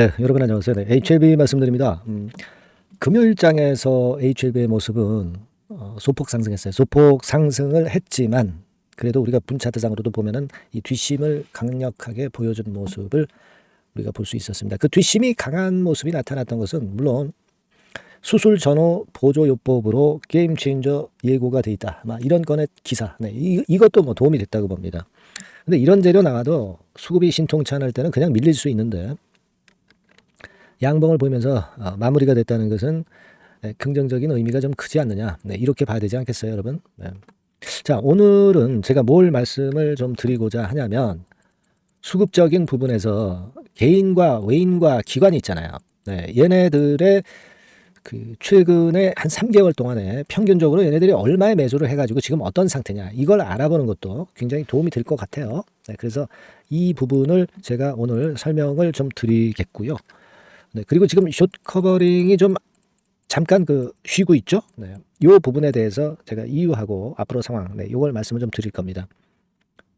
네, 여러분 안녕하세요. 네, HLB 말씀드립니다. 음, 금요일장에서 HLB의 모습은 어, 소폭 상승했어요. 소폭 상승을 했지만 그래도 우리가 분차트상으로도 보면은 이 뒷심을 강력하게 보여준 모습을 우리가 볼 수 있었습니다. 그 뒷심이 강한 모습이 나타났던 것은 물론 수술 전후 보조 요법으로 게임 체인저 예고가 돼 있다. 막 이런 건의 기사. 네, 이, 이것도 뭐 도움이 됐다고 봅니다. 근데 이런 재료 나와도 수급이 신통치 않을 때는 그냥 밀릴 수 있는데 양봉을 보면서 어, 마무리가 됐다는 것은 네, 긍정적인 의미가 좀 크지 않느냐. 네, 이렇게 봐야 되지 않겠어요, 여러분? 네. 자, 오늘은 제가 뭘 말씀을 좀 드리고자 하냐면 수급적인 부분에서 개인과 외인과 기관이 있잖아요. 네, 얘네들의 그 최근에 한 3개월 동안에 평균적으로 얘네들이 얼마의 매수를 해가지고 지금 어떤 상태냐 이걸 알아보는 것도 굉장히 도움이 될 것 같아요. 네, 그래서 이 부분을 제가 오늘 설명을 좀 드리겠고요. 네, 그리고 지금 숏 커버링이 좀 잠깐 그 쉬고 있죠. 네, 이 부분에 대해서 제가 이유하고 앞으로 상황, 네, 이걸 말씀을 좀 드릴 겁니다.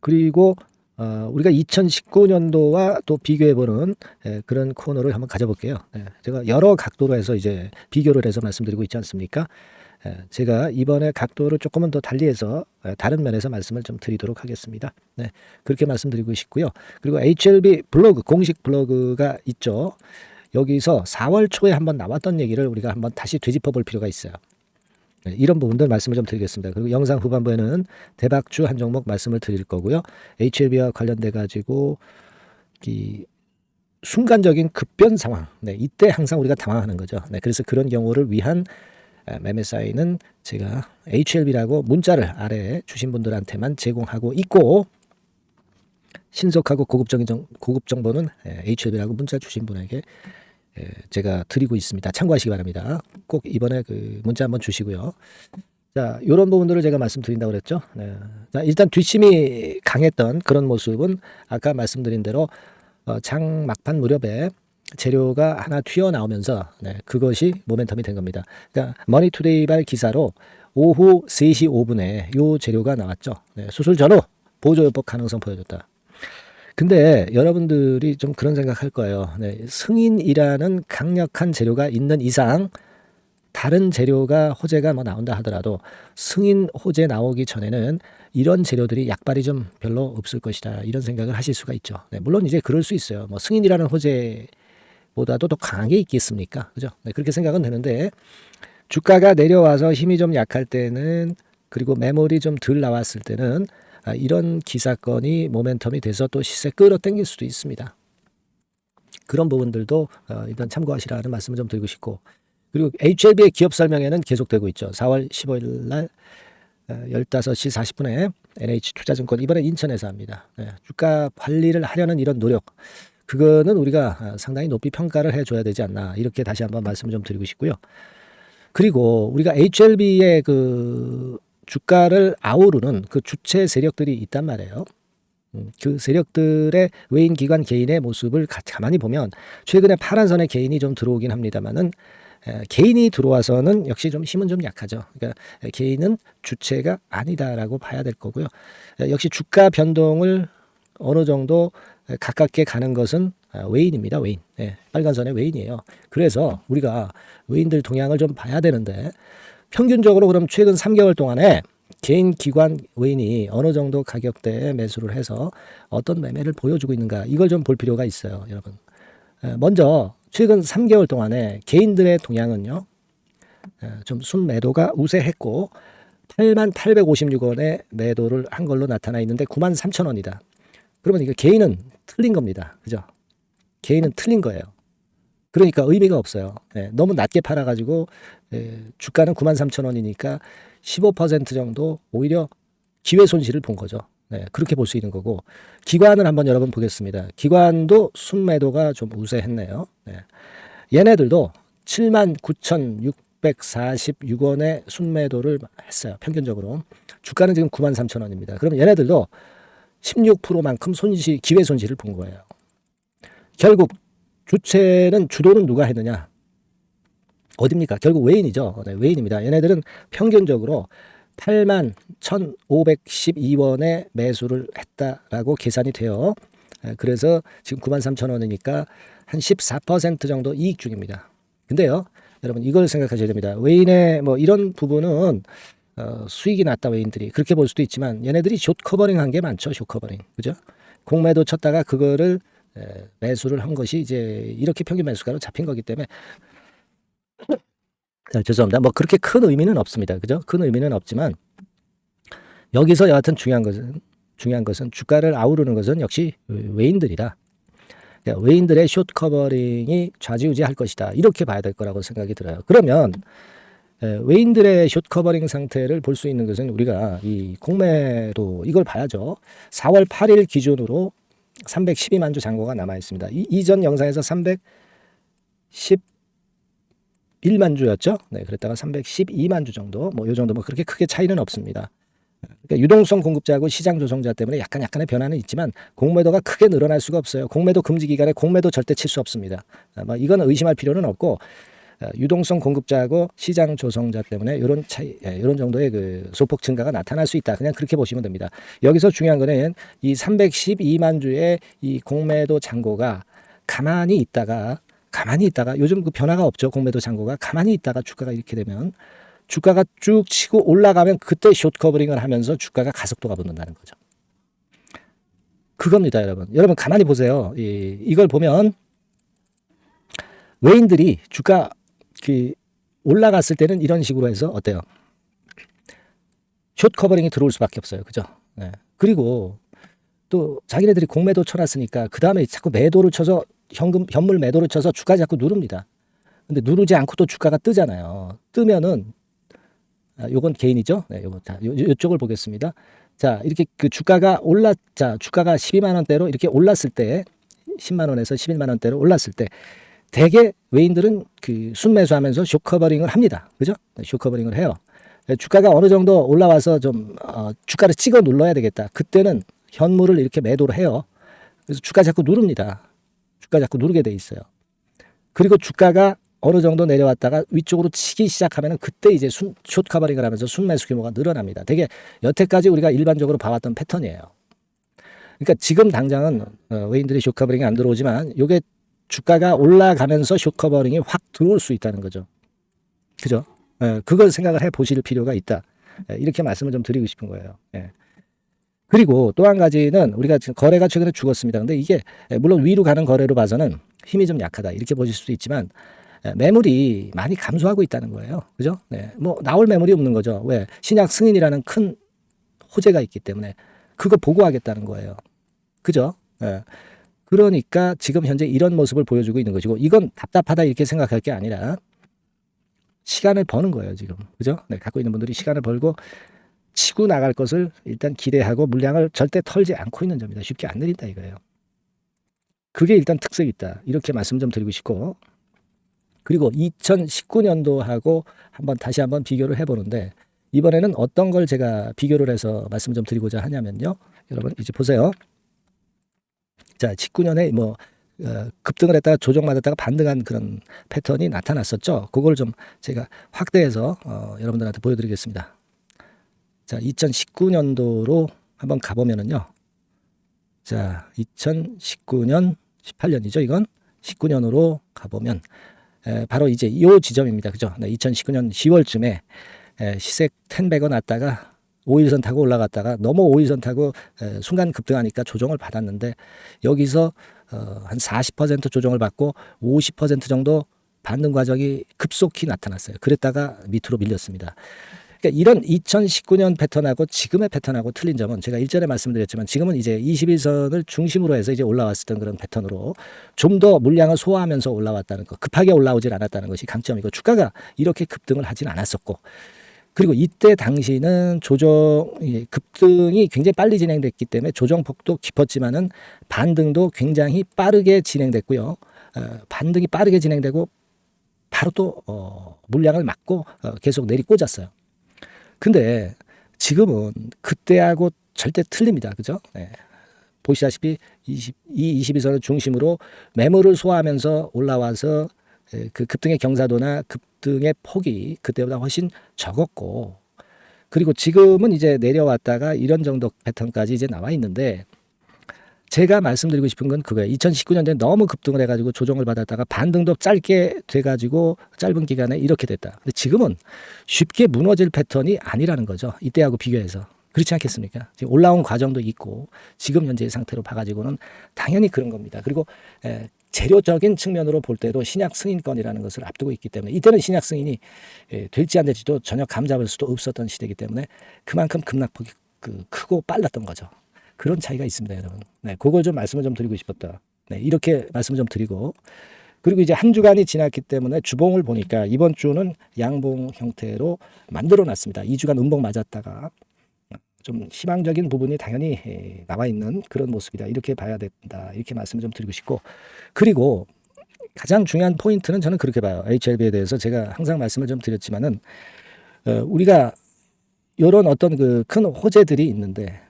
그리고 어, 우리가 2019년도와 또 비교해보는 예, 그런 코너를 한번 가져볼게요. 예, 제가 여러 각도로 해서 이제 비교를 해서 말씀드리고 있지 않습니까? 예, 제가 이번에 각도를 조금은 더 달리해서 예, 다른 면에서 말씀을 좀 드리도록 하겠습니다. 네, 그렇게 말씀드리고 싶고요. 그리고 HLB 블로그 공식 블로그가 있죠. 여기서 4월 초에 한번 나왔던 얘기를 우리가 한번 다시 되짚어 볼 필요가 있어요. 네, 이런 부분들 말씀을 좀 드리겠습니다. 그리고 영상 후반부에는 대박주 한 종목 말씀을 드릴 거고요. HLB와 관련돼 가지고 이 순간적인 급변 상황, 네, 이때 항상 우리가 당황하는 거죠. 네, 그래서 그런 경우를 위한 아, 매매 사인은 제가 HLB라고 문자를 아래에 주신 분들한테만 제공하고 있고 신속하고 고급적인 정, 고급 정보는 HLB라고 문자 주신 분에게 예, 제가 드리고 있습니다. 참고하시기 바랍니다. 꼭 이번에 그 문자 한번 주시고요. 자, 이런 부분들을 제가 말씀드린다고 그랬죠. 네. 자, 일단 뒷심이 강했던 그런 모습은 아까 말씀드린 대로 어, 장 막판 무렵에 재료가 하나 튀어나오면서 네, 그것이 모멘텀이 된 겁니다. 그러니까 머니투데이발 기사로 오후 3시 5분에 요 재료가 나왔죠. 네, 수술 전후 보조요법 가능성 보여줬다. 근데 여러분들이 좀 그런 생각할 거예요. 네, 승인이라는 강력한 재료가 있는 이상 다른 재료가 호재가 뭐 나온다 하더라도 승인 호재 나오기 전에는 이런 재료들이 약발이 좀 별로 없을 것이다 이런 생각을 하실 수가 있죠. 네, 물론 이제 그럴 수 있어요. 뭐 승인이라는 호재보다도 더 강한 게 있겠습니까? 그죠? 네, 그렇게 생각은 되는데 주가가 내려와서 힘이 좀 약할 때는 그리고 매물이 좀 덜 나왔을 때는 아, 이런 기사건이 모멘텀이 돼서 또 시세 끌어당길 수도 있습니다. 그런 부분들도 어, 일단 참고하시라는 말씀을 좀 드리고 싶고 그리고 HLB의 기업 설명회는 계속되고 있죠. 4월 15일 날 15시 어, 40분에 NH투자증권 이번에 인천에서 합니다. 네, 주가 관리를 하려는 이런 노력 그거는 우리가 어, 상당히 높이 평가를 해줘야 되지 않나 이렇게 다시 한번 말씀을 좀 드리고 싶고요. 그리고 우리가 HLB의 그 주가를 아우르는 그 주체 세력들이 있단 말이에요. 음, 그 세력들의 외인 기관 개인의 모습을 가만히 보면 최근에 파란선의 개인이 좀 들어오긴 합니다만은 개인이 들어와서는 역시 좀 힘은 좀 약하죠. 그러니까 개인은 주체가 아니다라고 봐야 될 거고요. 역시 주가 변동을 어느 정도 가깝게 가는 것은 아, 외인입니다. 외인. 네, 빨간 선의 외인이에요. 그래서 우리가 외인들 동향을 좀 봐야 되는데 평균적으로 그럼 최근 3개월 동안에 개인 기관 외인이 어느 정도 가격대에 매수를 해서 어떤 매매를 보여주고 있는가 이걸 좀 볼 필요가 있어요, 여러분. 먼저 최근 3개월 동안에 개인들의 동향은요. 좀 순매도가 우세했고 8만 856원에 매도를 한 걸로 나타나 있는데 9만 3천 원이다. 그러면 이거 개인은 틀린 겁니다. 그죠? 개인은 틀린 거예요. 그러니까 의미가 없어요. 예, 너무 낮게 팔아가지고 예, 주가는 9만 3천 원이니까 15% 정도 오히려 기회 손실을 본 거죠. 네, 그렇게 볼 수 있는 거고 기관을 한번 여러분 보겠습니다. 기관도 순매도가 좀 우세했네요. 네. 얘네들도 7만 9,646원의 순매도를 했어요. 평균적으로 주가는 지금 9만 3천 원입니다. 그럼 얘네들도 16%만큼 손실 기회 손실을 본 거예요. 결국 주체는 주도는 누가 했느냐? 어딥니까? 결국 외인이죠. 네, 외인입니다. 얘네들은 평균적으로 8만 1,512원에 매수를 했다라고 계산이 되어 예, 그래서 지금 9만 3천 원이니까 한 14% 정도 이익 중입니다. 근데요, 여러분 이걸 생각하셔야 됩니다. 외인의 뭐 이런 부분은 어, 수익이 낮다 외인들이 그렇게 볼 수도 있지만 얘네들이 숏 커버링 한 게 많죠. 숏 커버링. 그죠? 공매도 쳤다가 그거를 에, 매수를 한 것이 이제 이렇게 평균 매수가로 잡힌 거기 때문에 아, 죄송합니다. 뭐 그렇게 큰 의미는 없습니다. 그죠? 큰 의미는 없지만 여기서 여하튼 중요한 것은 중요한 것은 주가를 아우르는 것은 역시 외인들이다. 그러니까 외인들의 숏 커버링이 좌지우지할 것이다. 이렇게 봐야 될 거라고 생각이 들어요. 그러면 에, 외인들의 숏 커버링 상태를 볼 수 있는 것은 우리가 이 공매도 이걸 봐야죠. 4월 8일 기준으로 312만 주 잔고가 남아 있습니다. 이, 이전 영상에서 311만 주였죠. 네, 그랬다가 312만 주 정도, 뭐 요 정도 뭐 그렇게 크게 차이는 없습니다. 그러니까 유동성 공급자하고 시장 조성자 때문에 약간 약간의 변화는 있지만 공매도가 크게 늘어날 수가 없어요. 공매도 금지 기간에 공매도 절대 칠 수 없습니다. 아, 뭐 이거는 의심할 필요는 없고 어, 유동성 공급자하고 시장 조성자 때문에 이런 차이, 이런 정도의 그 소폭 증가가 나타날 수 있다. 그냥 그렇게 보시면 됩니다. 여기서 중요한 거는 이 312만 주의 이 공매도 잔고가 가만히 있다가 가만히 있다가 요즘 그 변화가 없죠. 공매도 잔고가 가만히 있다가 주가가 이렇게 되면 주가가 쭉 치고 올라가면 그때 숏 커버링을 하면서 주가가 가속도가 붙는다는 거죠. 그겁니다, 여러분. 여러분 가만히 보세요. 이, 이걸 보면 외인들이 주가 그 올라갔을 때는 이런 식으로 해서 어때요? 숏 커버링이 들어올 수밖에 없어요. 그죠? 네. 그리고 또 자기네들이 공매도 쳐놨으니까 그 다음에 자꾸 매도를 쳐서 현금 현물 매도를 쳐서 주가 자꾸 누릅니다. 근데 누르지 않고 또 주가가 뜨잖아요. 뜨면은 아, 요건 개인이죠. 네, 요거 자, 요, 요쪽을 보겠습니다. 자, 이렇게 그 주가가 올랐 자, 주가가 12만 원대로 이렇게 올랐을 때 10만 원에서 11만 원대로 올랐을 때 대개 외인들은 그 순매수하면서 쇼커버링을 합니다. 그죠? 네, 쇼커버링을 해요. 네, 주가가 어느 정도 올라와서 좀 어, 주가를 찍어 눌러야 되겠다. 그때는 현물을 이렇게 매도를 해요. 그래서 주가 자꾸 누릅니다. 주가 자꾸 누르게 돼 있어요. 그리고 주가가 어느 정도 내려왔다가 위쪽으로 치기 시작하면 그때 이제 순, 숏 커버링을 하면서 순매수 규모가 늘어납니다. 되게 여태까지 우리가 일반적으로 봐왔던 패턴이에요. 그러니까 지금 당장은 어, 외인들이 숏 커버링이 안 들어오지만 이게 주가가 올라가면서 숏 커버링이 확 들어올 수 있다는 거죠. 그죠? 예, 그걸 생각을 해 보실 필요가 있다. 예, 이렇게 말씀을 좀 드리고 싶은 거예요. 예. 그리고 또 한 가지는 우리가 지금 거래가 최근에 죽었습니다. 근데 이게 예, 물론 위로 가는 거래로 봐서는 힘이 좀 약하다. 이렇게 보실 수도 있지만 예, 매물이 많이 감소하고 있다는 거예요. 그죠? 네. 뭐 나올 매물이 없는 거죠. 왜? 신약 승인이라는 큰 호재가 있기 때문에 그거 보고하겠다는 거예요. 그죠? 네. 그러니까 지금 현재 이런 모습을 보여주고 있는 것이고 이건 답답하다 이렇게 생각할 게 아니라 시간을 버는 거예요, 지금. 그죠? 네, 갖고 있는 분들이 시간을 벌고 치고 나갈 것을 일단 기대하고 물량을 절대 털지 않고 있는 점이다. 쉽게 안 내린다 이거예요. 그게 일단 특색이 있다. 이렇게 말씀 좀 드리고 싶고 그리고 2019년도하고 한번 다시 한번 비교를 해보는데 이번에는 어떤 걸 제가 비교를 해서 말씀 좀 드리고자 하냐면요. 여러분 이제 보세요. 자, 19년에 뭐 어, 급등을 했다가 조정받았다가 반등한 그런 패턴이 나타났었죠. 그걸 좀 제가 확대해서 어, 여러분들한테 보여드리겠습니다. 자, 2019년도로 한번 가보면은요. 자, 2019년 18년이죠. 이건 19년으로 가보면 에, 바로 이제 이 지점입니다. 그죠? 네, 2019년 10월쯤에 에, 시색 10백원 났다가 5일선 타고 올라갔다가 너무 5일선 타고 에, 순간 급등하니까 조정을 받았는데 여기서 어, 한40% 조정을 받고 50% 정도 받는 과정이 급속히 나타났어요. 그랬다가 밑으로 밀렸습니다. 그러니까 이런 2019년 패턴하고 지금의 패턴하고 틀린 점은 제가 일전에 말씀드렸지만 지금은 이제 21선을 중심으로 해서 이제 올라왔었던 그런 패턴으로 좀 더 물량을 소화하면서 올라왔다는 거, 급하게 올라오질 않았다는 것이 강점이고 주가가 이렇게 급등을 하진 않았었고 그리고 이때 당시는 조정 급등이 굉장히 빨리 진행됐기 때문에 조정폭도 깊었지만은 반등도 굉장히 빠르게 진행됐고요. 어, 반등이 빠르게 진행되고 바로 또 어, 물량을 막고 어, 계속 내리 꽂았어요. 근데 지금은 그때하고 절대 틀립니다. 그죠? 네. 보시다시피 20, 이 22선을 중심으로 매물을 소화하면서 올라와서 예, 그 급등의 경사도나 급등의 폭이 그때보다 훨씬 적었고 그리고 지금은 이제 내려왔다가 이런 정도 패턴까지 이제 나와 있는데 제가 말씀드리고 싶은 건 그거예요. 2019년도에 너무 급등을 해가지고 조정을 받았다가 반등도 짧게 돼가지고 짧은 기간에 이렇게 됐다. 근데 지금은 쉽게 무너질 패턴이 아니라는 거죠. 이때하고 비교해서. 그렇지 않겠습니까? 올라온 과정도 있고 지금 현재의 상태로 봐가지고는 당연히 그런 겁니다. 그리고 에, 재료적인 측면으로 볼 때도 신약 승인권이라는 것을 앞두고 있기 때문에 이때는 신약 승인이 에, 될지 안 될지도 전혀 감잡을 수도 없었던 시대이기 때문에 그만큼 급락폭이 그 크고 빨랐던 거죠. 그런 차이가 있습니다, 여러분. 네, 그걸 좀 말씀을 좀 드리고 싶었다. 네, 이렇게 말씀을 좀 드리고 그리고 이제 한 주간이 지났기 때문에 주봉을 보니까 이번 주는 양봉 형태로 만들어 놨습니다. 2주간 음봉 맞았다가 좀 희망적인 부분이 당연히 에, 나와 있는 그런 모습이다. 이렇게 봐야 된다. 이렇게 말씀을 좀 드리고 싶고 그리고 가장 중요한 포인트는 저는 그렇게 봐요. HLB에 대해서 제가 항상 말씀을 좀 드렸지만은 어, 우리가 이런 어떤 그 큰 호재들이 있는데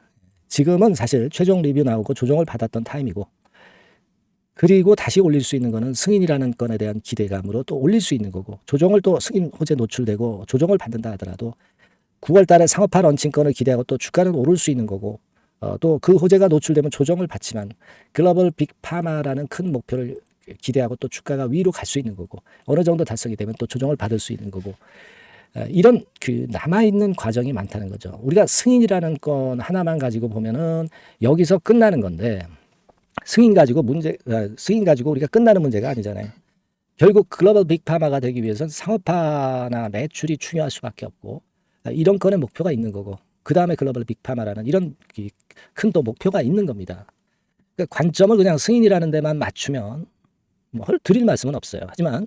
지금은 사실 최종 리뷰 나오고 조정을 받았던 타임이고 그리고 다시 올릴 수 있는 거는 승인이라는 건에 대한 기대감으로 또 올릴 수 있는 거고 조정을 또 승인 호재 노출되고 조정을 받는다 하더라도 9월 달에 상업화 런칭권을 기대하고 또 주가는 오를 수 있는 거고 어, 또 그 호재가 노출되면 조정을 받지만 글로벌 빅파마라는 큰 목표를 기대하고 또 주가가 위로 갈 수 있는 거고 어느 정도 달성이 되면 또 조정을 받을 수 있는 거고 어, 이런 그 남아 있는 과정이 많다는 거죠. 우리가 승인이라는 건 하나만 가지고 보면은 여기서 끝나는 건데 승인 가지고 문제 어, 승인 가지고 우리가 끝나는 문제가 아니잖아요. 결국 글로벌 빅파마가 되기 위해서는 상업화나 매출이 중요할 수밖에 없고 아, 이런 건의 목표가 있는 거고 그 다음에 글로벌 빅파마라는 이런 큰 또 목표가 있는 겁니다. 그러니까 관점을 그냥 승인이라는 데만 맞추면 뭐헐 드릴 말씀은 없어요. 하지만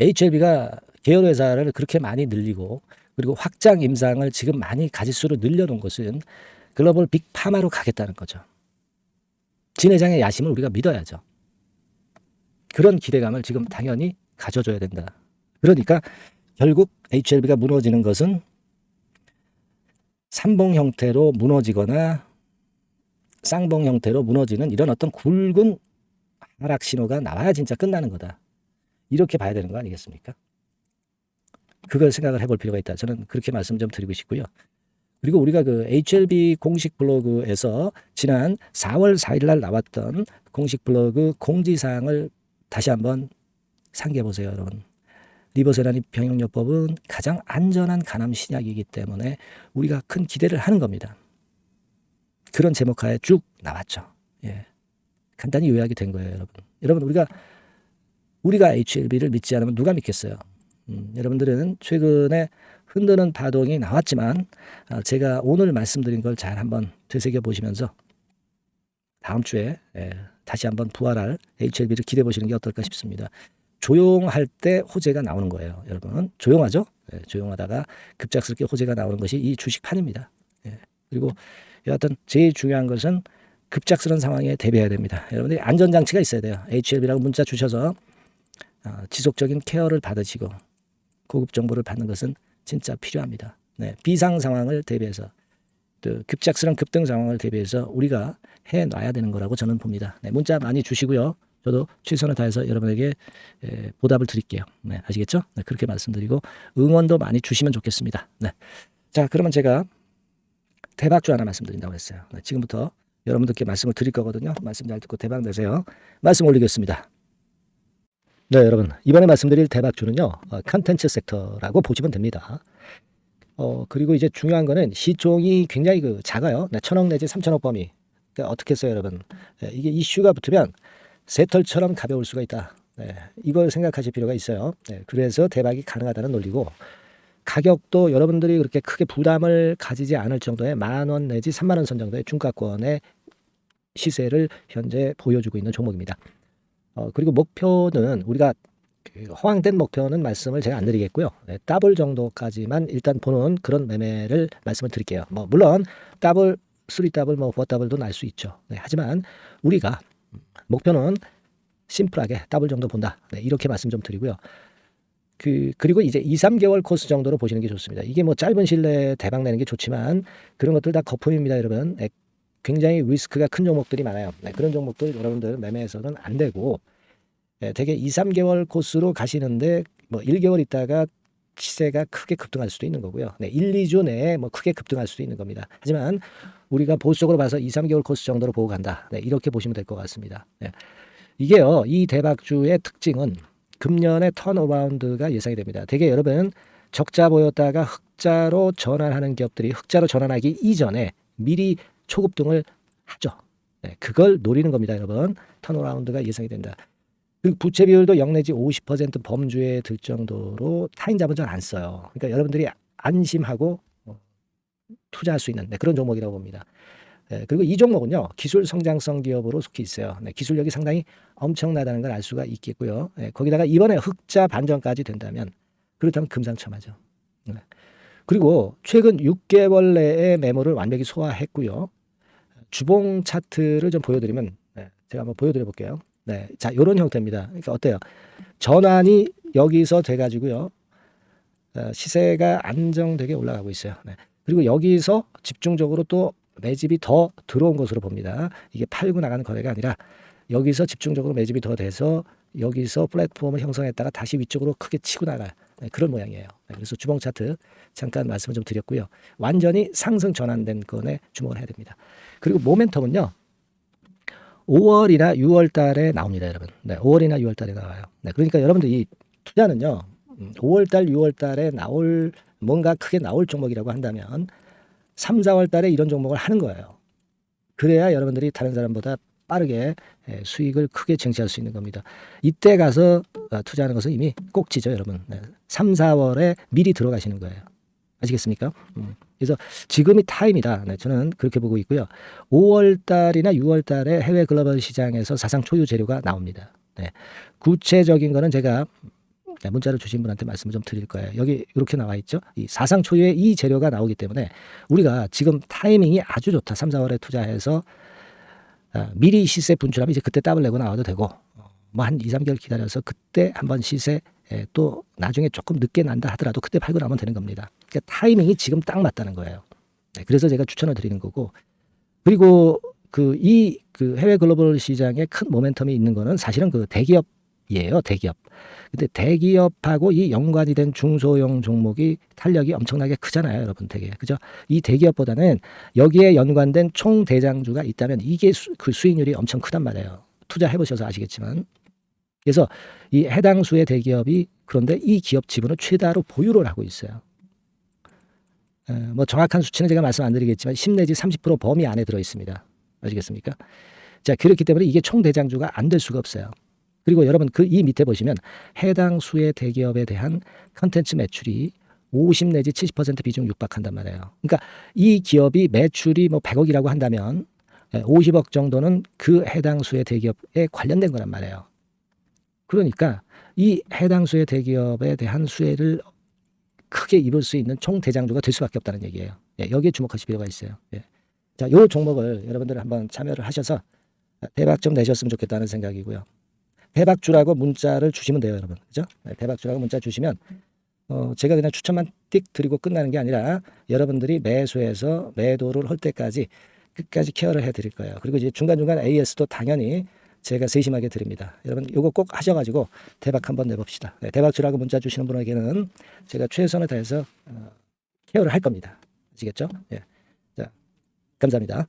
HLB가 계열 회사를 그렇게 많이 늘리고 그리고 확장 임상을 지금 많이 가짓수로 늘려놓은 것은 글로벌 빅파마로 가겠다는 거죠. 진 회장의 야심을 우리가 믿어야죠. 그런 기대감을 지금 당연히 가져줘야 된다. 그러니까 결국 HLB가 무너지는 것은 삼봉 형태로 무너지거나 쌍봉 형태로 무너지는 이런 어떤 굵은 하락 신호가 나와야 진짜 끝나는 거다. 이렇게 봐야 되는 거 아니겠습니까? 그걸 생각을 해볼 필요가 있다. 저는 그렇게 말씀 좀 드리고 싶고요. 그리고 우리가 그 HLB 공식 블로그에서 지난 4월 4일 날 나왔던 공식 블로그 공지사항을 다시 한번 상기해 보세요, 여러분. 리버세라니 병용요법은 가장 안전한 간암 신약이기 때문에 우리가 큰 기대를 하는 겁니다. 그런 제목하에 쭉 나왔죠. 예. 간단히 요약이 된 거예요, 여러분. 여러분 우리가 우리가 HLB를 믿지 않으면 누가 믿겠어요? 음, 여러분들은 최근에 흔드는 파동이 나왔지만 아, 제가 오늘 말씀드린 걸 잘 한번 되새겨 보시면서 다음 주에 예, 다시 한번 부활할 HLB를 기대해 보시는 게 어떨까 싶습니다. 조용할 때 호재가 나오는 거예요, 여러분. 조용하죠? 예, 조용하다가 급작스럽게 호재가 나오는 것이 이 주식판입니다. 예, 그리고 여하튼 제일 중요한 것은 급작스러운 상황에 대비해야 됩니다. 여러분들이 안전장치가 있어야 돼요. HLB라고 문자 주셔서 아, 지속적인 케어를 받으시고 고급 정보를 받는 것은 진짜 필요합니다. 네, 비상 상황을 대비해서 또 급작스러운 급등 상황을 대비해서 우리가 해놔야 되는 거라고 저는 봅니다. 네, 문자 많이 주시고요. 저도 최선을 다해서 여러분에게 에, 보답을 드릴게요. 네, 아시겠죠? 네, 그렇게 말씀드리고 응원도 많이 주시면 좋겠습니다. 네. 자, 그러면 제가 대박주 하나 말씀드린다고 했어요. 네, 지금부터 여러분들께 말씀을 드릴 거거든요. 말씀 잘 듣고 대박 내세요. 말씀 올리겠습니다. 네, 여러분. 이번에 말씀드릴 대박주는요. 어, 컨텐츠 섹터라고 보시면 됩니다. 어, 그리고 이제 중요한 거는 시총이 굉장히 그 작아요. 네, 천억 내지 삼천억 범위. 그러니까 어떻게 했어요, 여러분? 네, 이게 이슈가 붙으면 새털처럼 가벼울 수가 있다. 네, 이걸 생각하실 필요가 있어요. 네, 그래서 대박이 가능하다는 논리고 가격도 여러분들이 그렇게 크게 부담을 가지지 않을 정도의 만 원 내지 3만 원 선 정도의 중가권의 시세를 현재 보여주고 있는 종목입니다. 어, 그리고 목표는 우리가 그 허황된 목표는 말씀을 제가 안 드리겠고요. 네, 더블 정도까지만 일단 보는 그런 매매를 말씀을 드릴게요. 뭐 물론 더블, 쓰리 더블, 뭐 포 더블도 날 수 있죠. 네, 하지만 우리가 목표는 심플하게 더블 정도 본다. 네, 이렇게 말씀 좀 드리고요. 그 그리고 이제 2, 3개월 코스 정도로 보시는 게 좋습니다. 이게 뭐 짧은 내에 대박 내는 게 좋지만 그런 것들 다 거품입니다, 여러분. 네, 굉장히 리스크가 큰 종목들이 많아요. 네, 그런 종목들 여러분들 매매해서는 안 되고 네, 대개 2, 3개월 코스로 가시는데 뭐 1개월 있다가 시세가 크게 급등할 수도 있는 거고요. 네, 1, 2주 내에 뭐 크게 급등할 수도 있는 겁니다. 하지만 우리가 보수적으로 봐서 2, 3개월 코스 정도로 보고 간다. 네, 이렇게 보시면 될 것 같습니다. 네. 이게요, 이 대박주의 특징은 금년의 턴어라운드가 예상이 됩니다. 되게 여러분 적자 보였다가 흑자로 전환하는 기업들이 흑자로 전환하기 이전에 미리 초급등을 하죠. 네, 그걸 노리는 겁니다, 여러분. 턴어라운드가 예상이 된다. 그리고 부채 비율도 0 내지 50% 범주에 들 정도로 타인 자본 잘안 써요. 그러니까 여러분들이 안심하고 어, 투자할 수 있는 네, 그런 종목이라고 봅니다. 네, 그리고 이 종목은요 기술 성장성 기업으로 속해 있어요. 네, 기술력이 상당히 엄청나다는 걸 알 수가 있겠고요. 네, 거기다가 이번에 흑자 반전까지 된다면 그렇다면 금상첨화죠. 네. 그리고 최근 6개월 내에 매물을 완벽히 소화했고요. 주봉 차트를 좀 보여드리면 네, 제가 한번 보여드려 볼게요. 네, 자 이런 형태입니다. 그러니까 어때요? 전환이 여기서 돼가지고요. 어, 시세가 안정되게 올라가고 있어요. 네. 그리고 여기서 집중적으로 또 매집이 더 들어온 것으로 봅니다. 이게 팔고 나가는 거래가 아니라 여기서 집중적으로 매집이 더 돼서 여기서 플랫폼을 형성했다가 다시 위쪽으로 크게 치고 나갈 네, 그런 모양이에요. 네, 그래서 주봉 차트 잠깐 말씀을 좀 드렸고요. 완전히 상승 전환된 건에 주목을 해야 됩니다. 그리고 모멘텀은요. 5월이나 6월 달에 나옵니다, 여러분. 네, 5월이나 6월 달에 나와요. 네, 그러니까 여러분들 이 투자는요. 5월 달, 6월 달에 나올 뭔가 크게 나올 종목이라고 한다면 3, 4월 달에 이런 종목을 하는 거예요. 그래야 여러분들이 다른 사람보다 빠르게 예, 수익을 크게 쟁취할 수 있는 겁니다. 이때 가서 어, 투자하는 것은 이미 꼭지죠, 여러분. 네. 3, 4월에 미리 들어가시는 거예요. 아시겠습니까? 음. 그래서 지금이 타임이다. 네, 저는 그렇게 보고 있고요. 5월 달이나 6월 달에 해외 글로벌 시장에서 사상 초유 재료가 나옵니다. 네. 구체적인 거는 제가 네, 문자를 주신 분한테 말씀을 좀 드릴 거예요. 여기 이렇게 나와 있죠. 이 사상 초유의 이 재료가 나오기 때문에 우리가 지금 타이밍이 아주 좋다. 3, 4월에 투자해서 아, 미리 시세 분출하면 이제 그때 따블 내고 나와도 되고 뭐 한 2, 3개월 기다려서 그때 한번 시세 에, 또 나중에 조금 늦게 난다 하더라도 그때 팔고 나면 되는 겁니다. 그러니까 타이밍이 지금 딱 맞다는 거예요. 네, 그래서 제가 추천을 드리는 거고 그리고 그이그 해외 글로벌 시장에 큰 모멘텀이 있는 거는 사실은 그 대기업이에요. 대기업. 근데 대기업하고 이 연관이 된 중소형 종목이 탄력이 엄청나게 크잖아요, 여러분 되게. 그죠? 이 대기업보다는 여기에 연관된 총 대장주가 있다면 이게 수, 그 수익률이 엄청 크단 말이에요. 투자해 보셔서 아시겠지만. 그래서 이 해당 수의 대기업이 그런데 이 기업 지분을 최다로 보유를 하고 있어요. 에, 뭐 정확한 수치는 제가 말씀 안 드리겠지만 10 내지 30% 범위 안에 들어 있습니다. 아시겠습니까? 자, 그렇기 때문에 이게 총 대장주가 안 될 수가 없어요. 그리고 여러분 그 이 밑에 보시면 해당 수의 대기업에 대한 컨텐츠 매출이 50 내지 70% 비중 육박한단 말이에요. 그러니까 이 기업이 매출이 뭐 100억이라고 한다면 50억 정도는 그 해당 수의 대기업에 관련된 거란 말이에요. 그러니까 이 해당 수의 대기업에 대한 수혜를 크게 입을 수 있는 총 대장주가 될 수밖에 없다는 얘기예요. 예, 여기에 주목하실 필요가 있어요. 예. 자, 요 종목을 여러분들 한번 참여를 하셔서 대박 좀 내셨으면 좋겠다는 생각이고요. 대박주라고 문자를 주시면 돼요, 여러분. 그죠? 네, 대박주라고 문자 주시면 어, 제가 그냥 추천만 띡 드리고 끝나는 게 아니라 여러분들이 매수해서 매도를 할 때까지 끝까지 케어를 해 드릴 거예요. 그리고 이제 중간중간 AS도 당연히 제가 세심하게 드립니다. 여러분 이거 꼭 하셔가지고 대박 한번 내봅시다. 네, 대박주라고 문자 주시는 분에게는 제가 최선을 다해서 어, 케어를 할 겁니다. 아시겠죠? 예. 자, 감사합니다.